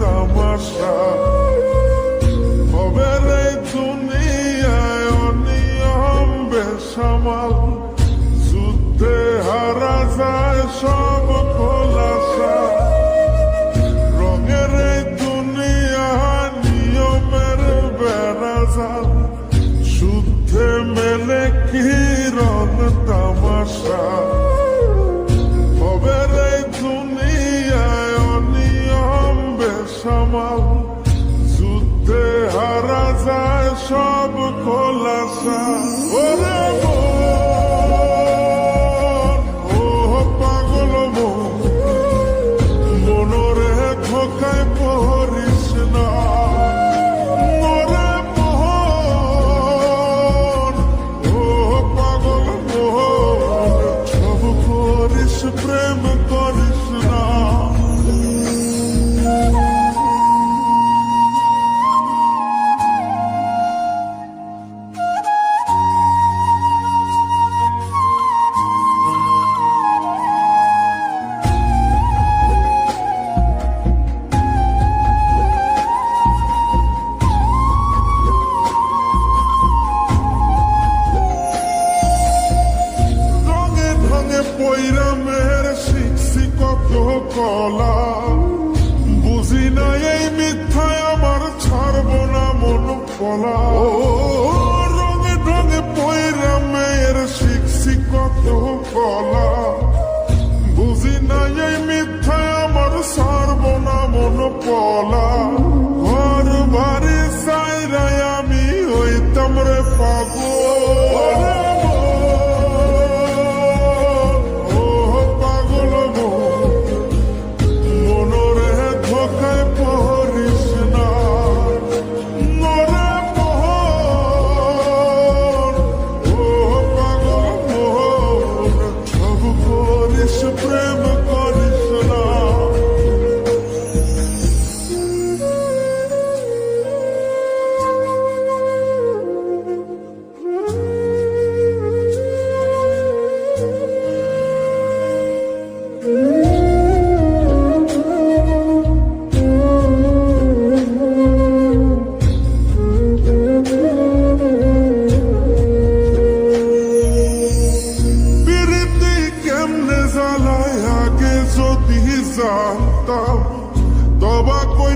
তামাশা হবে রে দুনিয়ায় অনিয়ম বেসামাল যুদ্ধে হারা যায় সব যুদ্ধে হারা যায় সব খোলাসা। ওরে কলা। বুঝি না এই মিথ্যায় আমার ছাড়ব না মন কলা রঙে ঢঙে পয়রা মেয়ের শিখছি কত কলা। বুঝি না এই মিথ্যায় আমার ছাড়ব না মন পলা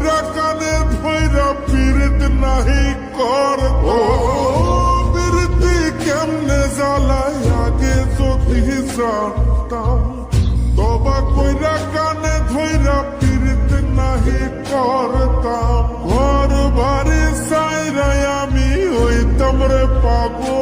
কানে ধইরা পীড়িত নাহি কর। ও বিরতি কেমনে জ্বালায় আগে যদি জানতাম? তবা কইরা কানে ধইরা পীড়িত নাহি করতাম। ঘর বাড়ি সাইরাই আমি হইতাম রে পাগল।